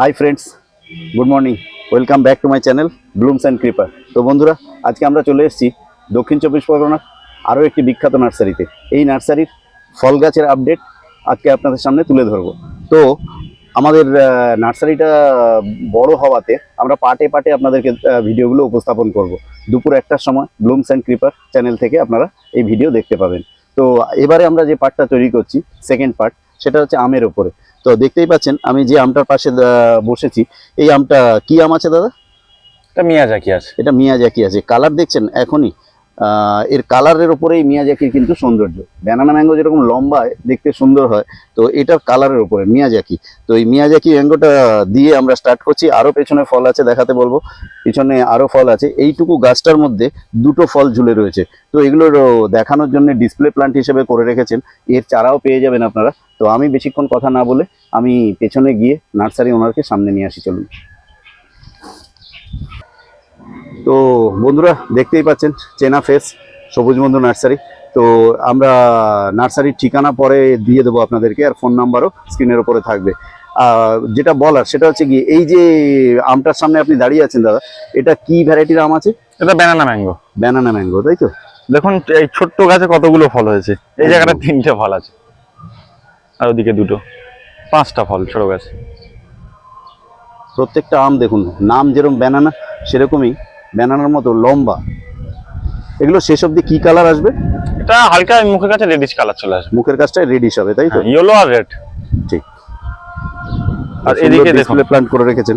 Hi friends good morning welcome back to my channel blooms and creeper তো বন্ধুরা, আজকে আমরা চলে এসেছি দক্ষিণ চব্বিশ পরগনা আরও একটি বিখ্যাত নার্সারিতে। এই নার্সারির ফল গাছের আপডেট আজকে আপনাদের সামনে তুলে ধরবো। তো আমাদের নার্সারিটা বড় হওয়াতে আমরা পার্টে পার্টে আপনাদেরকে ভিডিওগুলো উপস্থাপন করব। দুপুর একটার সময় ব্লুমস অ্যান্ড ক্রিপার চ্যানেল থেকে আপনারা এই ভিডিও দেখতে পাবেন। তো এবারে আমরা যে পার্টটা তৈরি করছি সেকেন্ড পার্ট সেটা হচ্ছে আমের ওপরে তো দেখতেই পাচ্ছেন আমি যে আমটার পাশে বসেছি এই আমটা কি আম আছে দাদা? এটা মিয়া জাকি আছে। এটা মিয়া জাকি আছে। কালার দেখছেন এখনই? এর কালারের উপরেই মিয়াজাকির কিন্তু সৌন্দর্য। ব্যানানা ম্যাঙ্গো যেরকম লম্বা, দেখতে সুন্দর হয়, তো এটার কালারের উপরে মিয়াজাকি তো এই মিয়াজাকি ম্যাঙ্গোটা দিয়ে আমরা স্টার্ট করছি আরও পেছনে ফল আছে দেখাতে বলব, পিছনে আরও ফল আছে। এইটুকু গাছটার মধ্যে দুটো ফল ঝুলে রয়েছে। তো এগুলোর দেখানোর জন্য ডিসপ্লে প্লান্ট হিসেবে করে রেখেছেন। এর চারাও পেয়ে যাবেন আপনারা। তো আমি বেশিক্ষণ কথা না বলে আমি পেছনে গিয়ে নার্সারি ওনারকে সামনে নিয়ে আসি, চলুন। তো বন্ধুরা দেখতেই পাচ্ছেন চেনা ফেস সবুজ বন্ধু নার্সারি। তো আমরা নার্সারির ঠিকানা পরে দিয়ে দেবো আপনাদেরকে আর ফোন নাম্বারও স্ক্রিনের ওপরে থাকবে। যেটা বলার সেটা হচ্ছে কি এই যে আমটার সামনে আপনি দাঁড়িয়ে আছেন দাদা এটা কি ভ্যারাইটির আম আছে? এটা ব্যানানা ম্যাঙ্গো ব্যানানা ম্যাঙ্গো তাই তো? দেখুন এই ছোট্ট গাছে কতগুলো ফল হয়েছে। এই জায়গাটা তিনটে ফল আছে। আর ওদিকে দুটো। পাঁচটা ফল ছোট গাছে। প্রত্যেকটা আম দেখুন নাম যেরকম ব্যানানা সেরকমই ব্যানানার মতো লম্বা। এগুলো শেষ অবধি কি কালার আসবে? এটা হালকা মুখের কাছে রেডিশ কালার চলে আসবে। মুখের কাজটাই রেডিশ হবে তাই তো? ইয়েলো আর রেড ঠিক। আর এদিকে ডিসপ্লে প্ল্যান্ট করে রেখেছেন।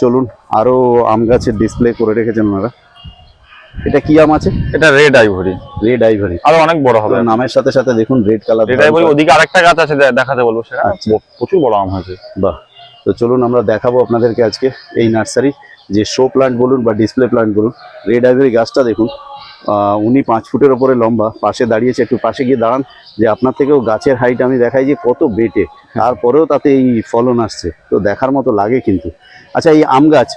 চলুন আরও আম গাছের ডিসপ্লে করে রেখেছেন ওনারা। এটা কি আম আছে? এটা রেড আইভরি রেড আইভরি আরও অনেক বড় হবে। নামের সাথে সাথে দেখুন রেড কালার রেড আইভরি ওদিকে আরেকটা গাছ আছে দেখাতে বলব সেটা। আচ্ছা। প্রচুর বড় আম আছে বাহ। তো চলুন আমরা দেখাবো আপনাদেরকে আজকে এই নার্সারি, যে শো প্লান্ট বলুন বা ডিসপ্লে প্লান্ট বলুন। রেড আইভারি গাছটা দেখুন। উনি পাঁচ ফুটের ওপরে লম্বা। পাশে দাঁড়িয়েছে একটু পাশে গিয়ে দাঁড়ান যে আপনার থেকেও গাছের হাইট আমি দেখাই যে কত বেটে। তারপরেও তাতে এই ফলন আসছে তো দেখার মতো লাগে কিন্তু। আচ্ছা এই আম গাছ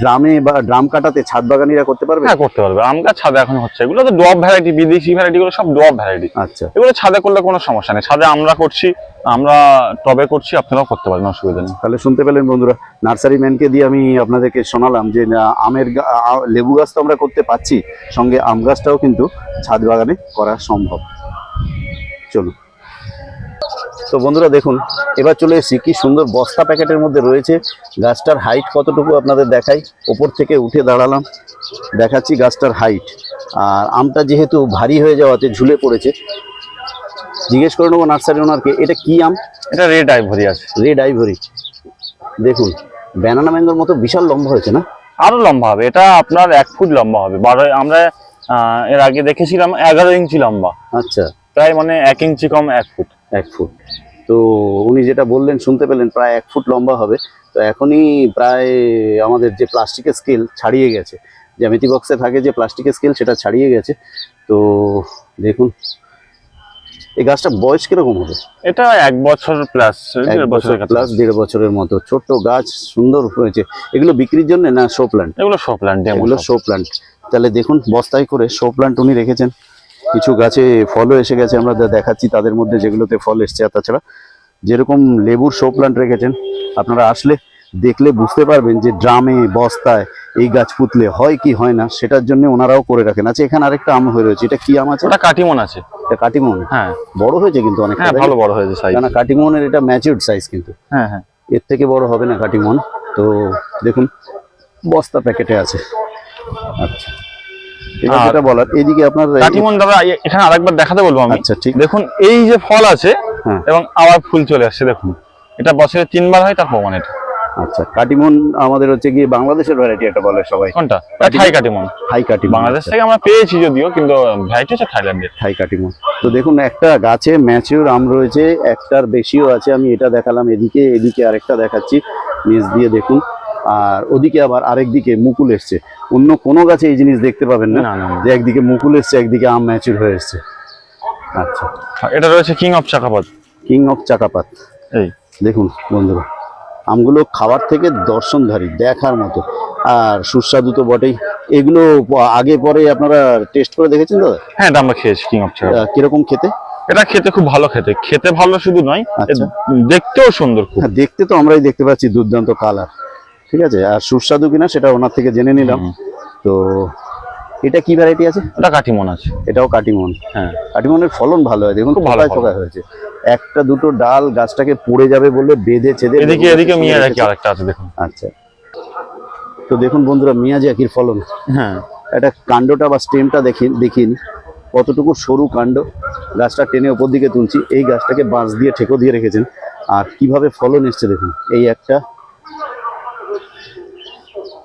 ড্রামে বা ড্রাম কাটাতে ছাদ বাগানিরা করতে পারবে? হ্যাঁ করতে পারবে। আম গাছ ছাদে এখন হচ্ছে। এগুলো তো ডব ভ্যারাইটি বিদেশি ভ্যারাইটি গুলো সব ডব ভ্যারাইটি আচ্ছা। এগুলো ছাদে করলে কোনো সমস্যা নেই। ছাদে আমরা করছি আমরা টবে করছি আপনারাও করতে পারবেন অসুবিধা নেই। তাহলে শুনতে পেলেন বন্ধুরা নার্সারি ম্যানকে দিয়ে আমি আপনাদেরকে শোনালাম যে আমের লেবু গাছ তো আমরা করতে পাচ্ছি সঙ্গে আম গাছটাও কিন্তু ছাদ বাগানে করা সম্ভব। চলুন। তো বন্ধুরা দেখুন এবার চলে এসেছি কি সুন্দর বস্তা প্যাকেটের মধ্যে রয়েছে। গাছটার হাইট কতটুকু আপনাদের দেখাই? ওপর থেকে উঠে দাঁড়ালাম দেখাচ্ছি গাছটার হাইট আর আমটা যেহেতু ভারী হয়ে যাওয়াতে ঝুলে পড়েছে জিজ্ঞেস করে নেব নার্সারি ওনারকে এটা কি আম? এটা রেড আইভরি আছে। রেড আইভরি দেখুন ব্যানানা ম্যাঙ্গোর মতো বিশাল লম্বা হয়েছে না? আরও লম্বা হবে এটা আপনার এক ফুট লম্বা হবে। বারো আমরা এর আগে দেখেছিলাম এগারো ইঞ্চি লম্বা। আচ্ছা। প্রায় মানে এক ইঞ্চি কম এক ফুট। এক ফুট। তো উনি যেটা বললেন শুনতে পেলেন প্রায় এক ফুট লম্বা হবে। তো এখনই প্রায় আমাদের যে প্লাস্টিকের স্কেল ছাড়িয়ে গেছে জ্যামিতি বক্সে থাকে যে প্লাস্টিকের স্কেল সেটা ছাড়িয়ে গেছে। তো দেখুন এই গাছটা বয়স কীরকম হবে? এটা এক বছর প্লাস এক বছর প্লাস দেড় বছরের মতো। ছোট্ট গাছ সুন্দর হয়েছে। এগুলো বিক্রির জন্য না শো প্ল্যান্ট এগুলো শো প্ল্যান্ট এগুলো শো প্লান্ট তাহলে দেখুন বস্তায় করে শো প্লান্ট উনি রেখেছেন। কিছু গাছে ফলও এসে গেছে আমরা দেখাচ্ছি তাদের মধ্যে যেগুলোতে ফল এসছে। আর তাছাড়া যেরকম লেবুর শো প্লান্ট রেখেছেন আপনারা আসলে দেখলে বুঝতে পারবেন যে ড্রামে বস্তায় এই গাছ পুতলে হয় কি হয় না সেটার জন্য ওনারাও করে রাখেন। আচ্ছা এখানে আরেকটা আম হয়ে রয়েছে এটা কি আম আছে? ওটা কাটিমন আছে। এটা কাটিমন? হ্যাঁ। বড় হয়েছে কিন্তু অনেকটা হ্যাঁ না? ভালো বড় হয়েছে সাইজ কেন কাটিমনের এটা ম্যাচিউরড সাইজ কিন্তু। হ্যাঁ হ্যাঁ। এর থেকে বড় হবে না কাটিমন। তো দেখুন বস্তা প্যাকেটে আছে। আচ্ছা। যেটা বলার এদিকে আপনার কাটিমন দাদা এখানে আরেকবার দেখাতে বলব আমি। আচ্ছা ঠিক দেখুন এই যে ফল আছে হ্যাঁ। এবং আবার ফুল চলে আসছে দেখুন। এটা বছরে তিনবার হয় তার প্রমাণ এটা। আচ্ছা কাটিমন আমাদের হচ্ছে গিয়ে বাংলাদেশের ভ্যারাইটি এটা বলে সবাই। কোনটা। Thai Katimon. High Katimon Bangladesh থেকে আমরা পেয়েছি যদিও কিন্তু ভ্যারাইটি হচ্ছে থাইল্যান্ডের। হাই কাটিমন। তো দেখুন একটা গাছে ম্যাচিউর আম রয়েছে একটার বেশিও আছে আমি এটা দেখালাম এদিকে এদিকে আরেকটা দেখাচ্ছি নিচ দিয়ে দেখুন। আর ওদিকে আবার আরেক দিকে মুকুল এসছে। অন্য কোনো গাছে এই জিনিস দেখতে পাবেন না। যে একদিকে মুকুল এসছে একদিকে আম ম্যাচুর হয়ে এসছে। আচ্ছা। এটা রয়েছে king of Chakapat. King of Chakapat. এই। দেখুন বন্ধুরা আমগুলো খাবার থেকে দর্শনধারী দেখার মতো। আর সুস্বাদু তো বটেই। এগুলো আগে পরে আপনারা টেস্ট করে দেখেছেন দাদা? হ্যাঁ এটা আমরা খেয়েছি কিং অফ চাকাপাত। কীরকম খেতে? এটা খেতে খুব ভালো খেতে। খেতে ভালো শুধু নয় আচ্ছা। দেখতেও সুন্দর খুব। হ্যাঁ দেখতে তো আমরাই দেখতে পাচ্ছি দুর্দান্ত কালার ঠিক আছে? আর সুস্বাদু কিনা সেটা ওনার থেকে জেনে নিলাম। তো এটা কি ভ্যারাইটি আছে? এটা কাটিমন আছে। এটাও কাটিমন হ্যাঁ। কাটিমনের ফলন ভালো হয়। দেখুন খুব ভালো ফলন। হয়েছে। একটা দুটো ডাল গাছটাকে পড়ে যাবে বলে বেঁধে ছেদে এদিকে এদিকে মিয়া রাখি আরেকটা আছে দেখুন। আচ্ছা। তো দেখুন বন্ধুরা মিয়াজাকির ফলন। হ্যাঁ। এটা কাণ্ডটা বা স্টেমটা দেখিন দেখিন। কতটুকু সরু কাণ্ড গাছটা টেনে ওপর দিকে তুলছি। এই গাছটাকে বাঁশ দিয়ে ঠেকো দিয়ে রেখেছেন। আর কীভাবে ফলন এসছে দেখুন। এই একটা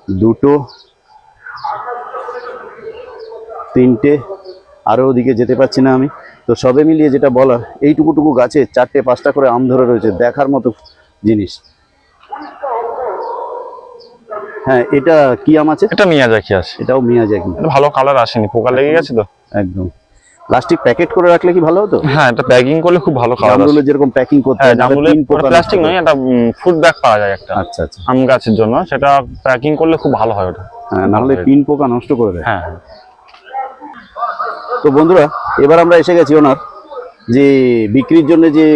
দুটো তিনটে আরও ওদিকে যেতে পারছি না আমি। তো সবে মিলিয়ে যেটা বলার এইটুকুটুকু গাছে চারটে পাঁচটা করে আম ধরে রয়েছে দেখার মতো জিনিস। হ্যাঁ এটা কি আম আছে? এটা মিয়াজাকি আছে। এটাও মিয়াজাকি। ভালো কালার আসেনি পোকা লেগে গেছে তো? একদম। প্লাস্টিক প্যাকেট করে রাখলে কি ভালো হতো? হ্যাঁ এটা প্যাকিং করলে খুব ভালো খাবার জামরুল যেরকম প্যাকিং করতে হ্যাঁ হয়, জামরুল প্লাস্টিক নয় এটা ফুড ব্যাগ পাওয়া যায় একটা। আচ্ছা আচ্ছা। আম গাছের জন্য সেটা প্যাকিং করলে খুব ভালো হয় ওটা। হ্যাঁ নাহলে পিন পোকা নষ্ট করে দেয়। হ্যাঁ। তো বন্ধুরা এবার আমরা এসে গেছি ওনার। যে বিক্রির জন্য যে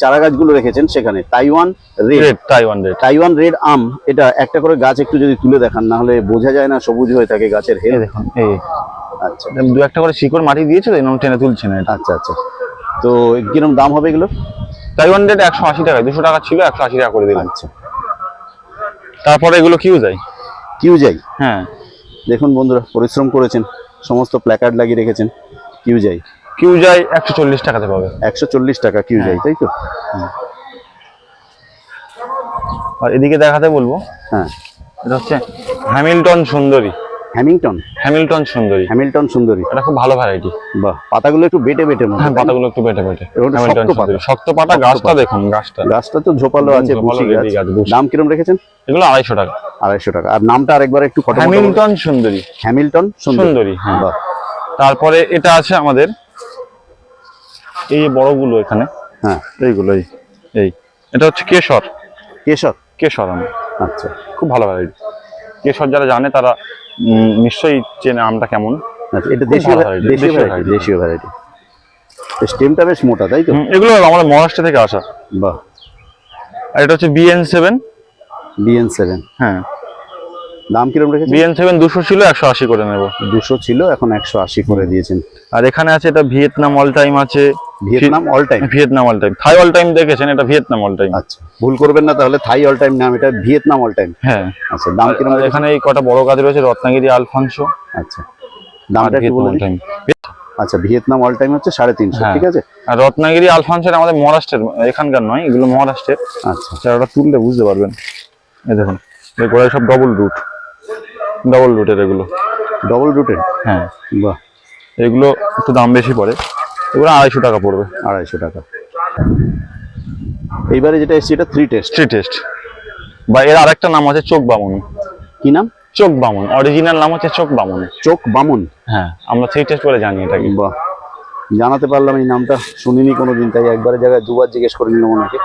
চারা গাছগুলো রেখেছেন সেখানে Taiwan red Taiwan red Taiwan red আম এটা একটা করে গাছ একটু যদি তুলে দেখান না হলে বোঝা যায় না সবুজ হয়ে থাকে গাছের হেল দেখুন আচ্ছা। দু একটা করে শিকড় মাটি দিয়েছে তো এরকম টেনে তুলছে না এটা। আচ্ছা আচ্ছা। তো কীরকম দাম হবে এগুলো? তাইওয়ান রেড একশো আশি টাকা দুশো টাকা ছিল একশো আশি টাকা করে দিলাম। আচ্ছা। তারপরে এগুলো কিউ যায় কিউ যাই হ্যাঁ। দেখুন বন্ধুরা পরিশ্রম করেছেন সমস্ত প্ল্যাকার্ড লাগিয়ে রেখেছেন কিউ যাই কিউ যায় একশো চল্লিশ টাকাতে পাবে। একশো চল্লিশ টাকা কিউ যাই তাই তো? আর এদিকে দেখাতে বলব হ্যাঁ। এটা হচ্ছে হ্যামিল্টন সুন্দরী। হ্যামিংটন হ্যামিল্টন সুন্দরী। হ্যামিল্টন সুন্দরী। এটা খুব ভালো ভ্যারাইটি বাহ পাতাগুলো একটু বেটে বেটে মতো হ্যাঁ পাতাগুলো একটু বেটে বেটে। হ্যামিল্টন। সুন্দরী। শক্ত পাতা গাছটা দেখুন গাছটা। গাছটা তো ঝোপালো আছে বুশি গাছ। দাম কিরম রেখেছেন? এগুলো আড়াইশো টাকা। আড়াইশো টাকা। আর নামটা আরেকবার একটু ফটো হ্যামিল্টন সুন্দরী। হ্যামিল্টন সুন্দরী। সুন্দরী হ্যাঁ। বাহ। তারপরে এটা আছে আমাদের এই বড়গুলো এখানে। হ্যাঁ এইগুলো এই এই এটা হচ্ছে কেশর। কেশর? কেশর আম। আচ্ছা। খুব ভালো ভ্যারাইটি কেশর যারা জানে তারা নিশ্চয়ই চেনে আমটা কেমন। আচ্ছা এটা দেশীয় ভ্যারাইটি দেশীয় ভ্যারাইটি স্টেমটা বেশ মোটা তাই তো? এগুলো আমাদের মহারাষ্ট্র থেকে আসা। বাহ। আর এটা হচ্ছে বিএন সেভেন বিএন সেভেন হ্যাঁ। দাম কিরম রেখেছেন? বিএন সেভেন দুশো ছিল একশো আশি করে নেব। দুশো ছিল এখন একশো আশি করে দিয়েছেন। আর এখানে আছে এটা ভিয়েতনাম অল টাইম আছে। Vietnam all time Vietnam all time Thai all time দেখেছেন এটা ভিয়েতনাম অল টাইম আচ্ছা ভুল করবেন না তাহলে থাই অল টাইম নাম এটা ভিয়েতনাম অল টাইম হ্যাঁ। আচ্ছা দাম আর এখানে এই কটা বড় গাছ রয়েছে রত্নাগিরি আলফানসো। আচ্ছা দামটা একটু ভিয়েতনাম বলে টাইম আচ্ছা ভিয়েতনাম অল টাইম হচ্ছে সাড়ে তিনশো হ্যাঁ। ঠিক আছে? আর রত্নাগিরি আলফানসোর আমাদের মহারাষ্ট্রের এখানকার নয় এগুলো মহারাষ্ট্রের। আচ্ছা। চারাটা তুললে বুঝতে পারবেন। এই দেখুন এই গোড়ায় সব ডবল রুট ডবল রুটের এগুলো। ডবল রুটেড হ্যাঁ। বাহ। এগুলো একটু দাম বেশি পড়ে। এগুলো আড়াইশো টাকা পড়বে। আড়াইশো টাকা। এইবারে যেটা এসছে এটা থ্রি টেস্ট থ্রি টেস্ট বা এর আরেকটা নাম আছে চোখ বামন। কি নাম? চোখ বামন। অরিজিনাল নাম হচ্ছে চোখ বামন। চোখ বামন? হ্যাঁ আমরা থ্রি টেস্ট বলে জানি এটাকে। বাহ। জানাতে পারলাম এই নামটা শুনিনি কোনোদিন তাই একবারের জায়গায় দুবার জিজ্ঞেস করে নিলাম ওনাকে।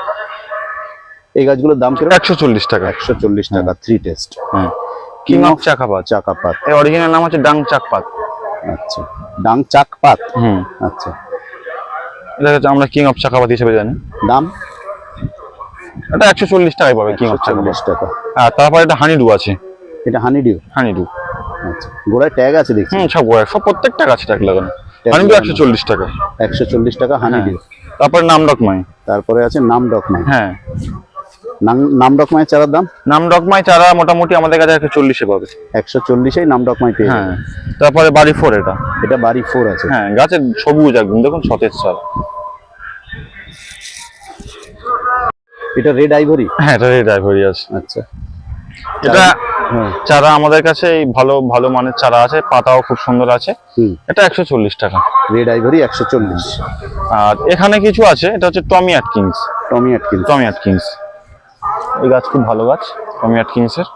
এই গাছগুলোর দাম কীরকম? একশো চল্লিশ টাকা। একশো চল্লিশ টাকা থ্রি টেস্ট হ্যাঁ। King of Chakapat. চাকাপাত। এর অরিজিনাল নাম হচ্ছে ডাং চাকপাত। আচ্ছা। ডাং চাকপাত? হুম। আচ্ছা। এটা হচ্ছে আমরা কিং অফ চাকাপাত হিসেবে জানি। দাম? এটা একশো চল্লিশ টাকায় পাবে কিং অফ চল্লিশ টাকা। হ্যাঁ তারপর এটা হানিডু আছে। এটা হানিডিউ হানিডু আচ্ছা গোড়ায় ট্যাগ আছে দেখছি। হুম সব গোড়ায় সব প্রত্যেকটা গাছে ট্যাগ লাগানো। হানিডু একশো চল্লিশ টাকা একশো চল্লিশ টাকা হানিডিউ তারপরে নাম ডকমাই তারপরে আছে নাম ডকমাই হ্যাঁ। নাম- ডকমাই চারার দাম? নাম ডকমাই চারা মোটামুটি আমাদের কাছে একশো চল্লিশে পাবে। একশো চল্লিশেই নাম ডকমাই পেয়ে হ্যাঁ তারপরে বাড়ি ফোর এটা। এটা বাড়ি ফোর আছে। হ্যাঁ গাছের সবুজ একদম দেখুন সতেজ চারা। এটা রেড আইভরি হ্যাঁ এটা রেড আইভরি আছে। আচ্ছা। এটা হ্যাঁ। চারা আমাদের কাছে এই ভালো ভালো মানের চারা আছে পাতাও খুব সুন্দর আছে। এটা একশো চল্লিশ টাকা। রেড আইভরি একশো চল্লিশ। আর এখানে কিছু আছে এটা হচ্ছে Tommy Atkins Tommy Atkins Tommy Atkins এই গাছ খুব ভালো গাছ টমি অ্যাটকিংসের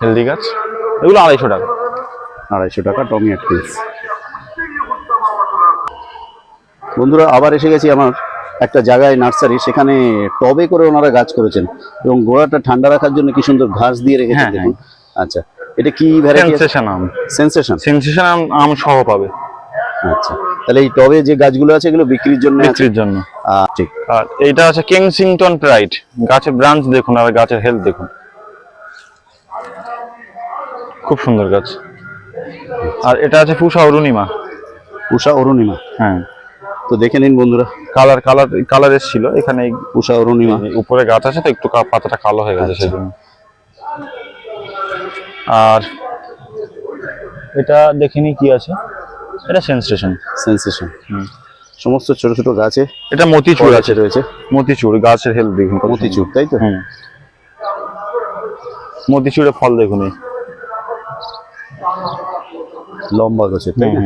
হেলদি গাছ। এগুলো আড়াইশো টাকা। আড়াইশো টাকা টমি অ্যাটকিন্স বন্ধুরা আবার এসে গেছি আমার একটা জায়গায় নার্সারি সেখানে টবে করে ওনারা গাছ করেছেন। এবং গোড়াটা ঠান্ডা রাখার জন্য কি সুন্দর ঘাস দিয়ে রেখেছেন হ্যাঁ, দেখুন। আচ্ছা এটা কি ভ্যারাইটি সেন্সেশন আম। সেন্সেশন সেন্সেশন আম আম সহ পাবে। আচ্ছা। তাহলে এই টবে যে গাছগুলো আছে এগুলো বিক্রির জন্য? বিক্রির জন্য। ঠিক। আর এইটা আছে কেনসিংটন প্রাইড গাছের ব্রাঞ্চ দেখুন আর গাছের হেলথ দেখুন। খুব সুন্দর গাছ। আর এটা আছে পুষা অরুণিমা। উষা অরুণিমা? হ্যাঁ। তো দেখে নিন বন্ধুরা। কালার কালার কালার এসেছিল। এখানে এই উষা অরুণিমা। উপরে গাছ আছে তো একটু পাতাটা কালো হয়ে গেছে সেই জন্য। আর এটা দেখিনি কি আছে। এটা সেন্সেশন সেন্সেশন সমস্ত ছোট ছোট গাছে এটা মতিচুর আছে। রয়েছে। মতিচুর গাছের হেলথ দেখুন মতিচুর তাই তো? হুম। মতিচুরের ফল দেখুন এই। লম্বা গাছের তাই না?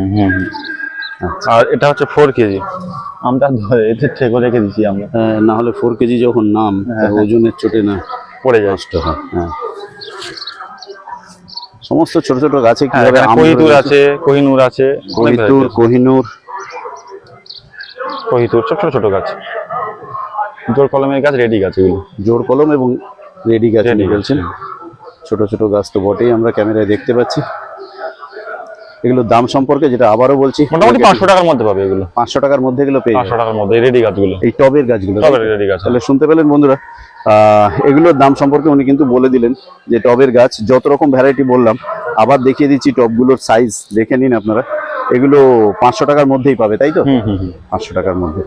আচ্ছা। আর এটা হচ্ছে ফোর কেজি আমরা ধরে এতে ঠেকো রেখে দিচ্ছি আমরা। আহ, না হলে ফোর কেজি যখন নাম ওজনের চোটে না পড়ে যায়। নষ্ট হয়। হ্যাঁ। সমস্ত ছোট ছোট গাছে হ্যাঁ কীভাবে এখানে আম ধরে কহিতুর রয়েছে। আছে কোহিনুর আছে অনেক কহিতুর variety আছে। কোহিনুর। কহিতুর ছোট ছোট গাছ। জোর কলমের গাছ রেডি গাছ এগুলো। জোর কলম এবং রেডি গাছ বলছেন। ছোট ছোট গাছ তো বটেই আমরা ক্যামেরায় দেখতে পাচ্ছি। এগুলোর দাম সম্পর্কে যেটা আবারও বলছি মোটামুটি পাঁচশো টাকার মধ্যে পাবে এগুলো। পাঁচশো টাকার মধ্যে এগুলো পেয়ে পাঁচশো টাকার মধ্যে রেডি গাছগুলো। এই টবের গাছগুলো সব রেডি গাছ তাহলে শুনতে পেলেন বন্ধুরা এগুলোর দাম সম্পর্কে উনি কিন্তু বলে দিলেন যে টবের গাছ যত রকম ভ্যারাইটি বললাম আবার দেখিয়ে দিচ্ছি টবগুলোর সাইজ দেখে নিন আপনারা। এগুলো পাঁচশো টাকার মধ্যেই পাবে তাই তো? পাঁচশো টাকার মধ্যে।